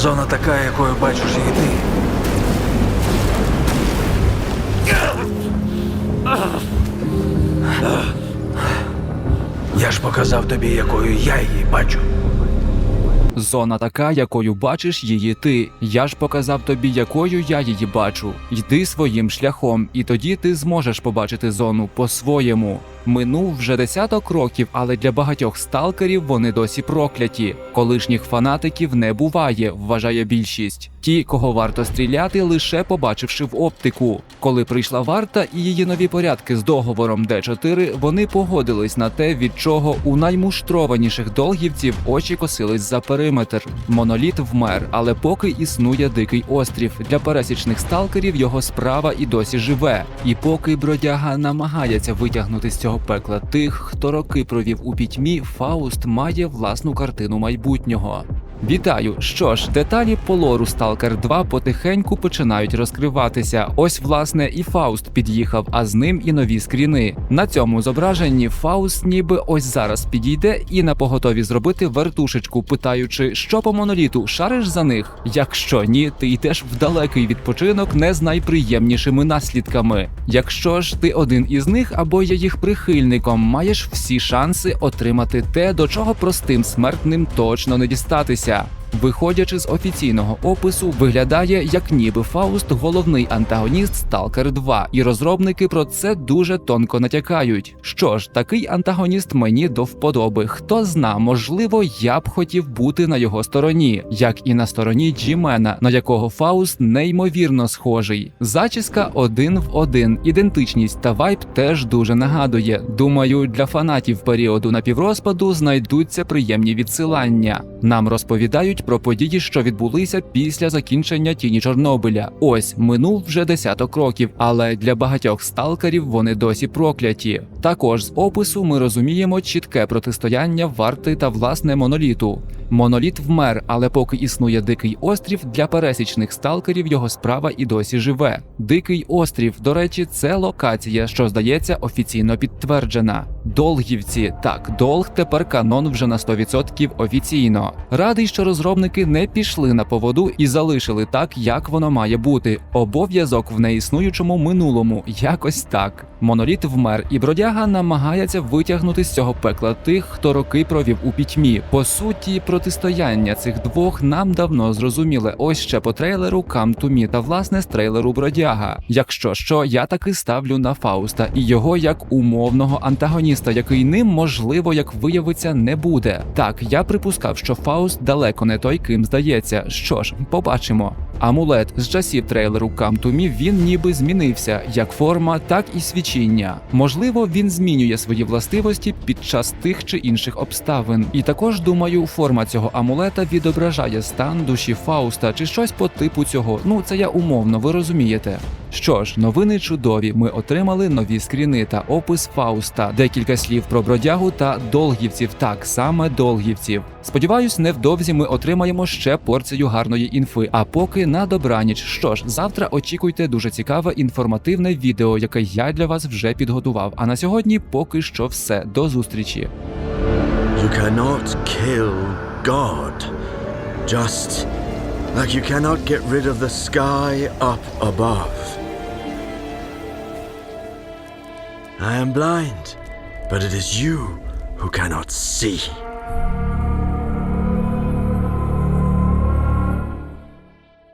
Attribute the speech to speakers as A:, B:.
A: Зона така, якою бачиш і ти. Я ж показав тобі, якою я її бачу.
B: Зона така, якою бачиш її ти. Я ж показав тобі, якою я її бачу. Йди своїм шляхом, і тоді ти зможеш побачити зону по-своєму. Минув вже десяток років, але для багатьох сталкерів вони досі прокляті. Колишніх фанатиків не буває, вважає більшість. Ті, кого варто стріляти, лише побачивши в оптику. Коли прийшла варта і її нові порядки з договором Д4, вони погодились на те, від чого у наймуштрованіших долгівців очі косились за периметр. Моноліт вмер, але поки існує дикий острів. Для пересічних сталкерів його справа і досі живе. І поки бродяга намагається витягнути з цього пекла тих, хто роки провів у пітьмі, Фауст має власну картину майбутнього. Вітаю! Що ж, деталі по лору Stalker 2 потихеньку починають розкриватися. Ось, власне, і Фауст під'їхав, а з ним і нові скріни. На цьому зображенні Фауст ніби ось зараз підійде і на поготові зробити вертушечку, питаючи, що по моноліту шариш за них? Якщо ні, ти йдеш в далекий відпочинок не з найприємнішими наслідками. Якщо ж ти один із них або є їх прихильником, маєш всі шанси отримати те, до чого простим смертним точно не дістатися. Дивіться Виходячи з офіційного опису, виглядає як ніби Фауст головний антагоніст Stalker 2, і розробники про це дуже тонко натякають. Що ж, такий антагоніст мені до вподоби. Хто зна, можливо, я б хотів бути на його стороні, як і на стороні Джімена, на якого Фауст неймовірно схожий. Зачіска один в один, ідентичність та вайб теж дуже нагадує. Думаю, для фанатів періоду напіврозпаду знайдуться приємні відсилання. Нам розповідають про події, що відбулися після закінчення тіні Чорнобиля. Ось минув вже десяток років, але для багатьох сталкерів вони досі прокляті. Також з опису ми розуміємо чітке протистояння варти та власне моноліту. Моноліт вмер, але поки існує дикий острів, для пересічних сталкерів його справа і досі живе. Дикий острів, до речі, це локація, що здається офіційно підтверджена. Долгівці, так, долг тепер канон вже на 100% офіційно. Радий, що розробники не пішли на поводу і залишили так, як воно має бути. Обов'язок в неіснуючому минулому, якось так. Моноліт вмер, і бродяга намагається витягнути з цього пекла тих, хто роки провів у пітьмі. По суті, протистояння цих двох нам давно зрозуміле. Ось ще по трейлеру Come to Me та власне з трейлеру Бродяга. Якщо що, я таки ставлю на Фауста і його як умовного антагоніста, який ним можливо, як виявиться, не буде. Так, я припускав, що Фауст далеко не той, ким здається. Що ж, побачимо. Амулет з часів трейлеру Come to Me він ніби змінився як форма, так і свічіння. Можливо, він змінює свої властивості під час тих чи інших обставин. І також думаю, форма цього амулета відображає стан душі Фауста чи щось по типу цього. Ну це я умовно, ви розумієте. Що ж, новини чудові. Ми отримали нові скріни та опис Фауста, декілька слів про бродягу та долгівців. Так саме долгівців. Сподіваюсь, невдовзі ми отримаємо ще порцію гарної інфи. А поки на добраніч. Що ж, завтра очікуйте дуже цікаве інформативне відео, яке я для вас вже підготував. А на сьогодні поки що все. До зустрічі.
C: You cannot kill God. Just like you cannot get rid of the sky up above. I am blind, but it is you who cannot see.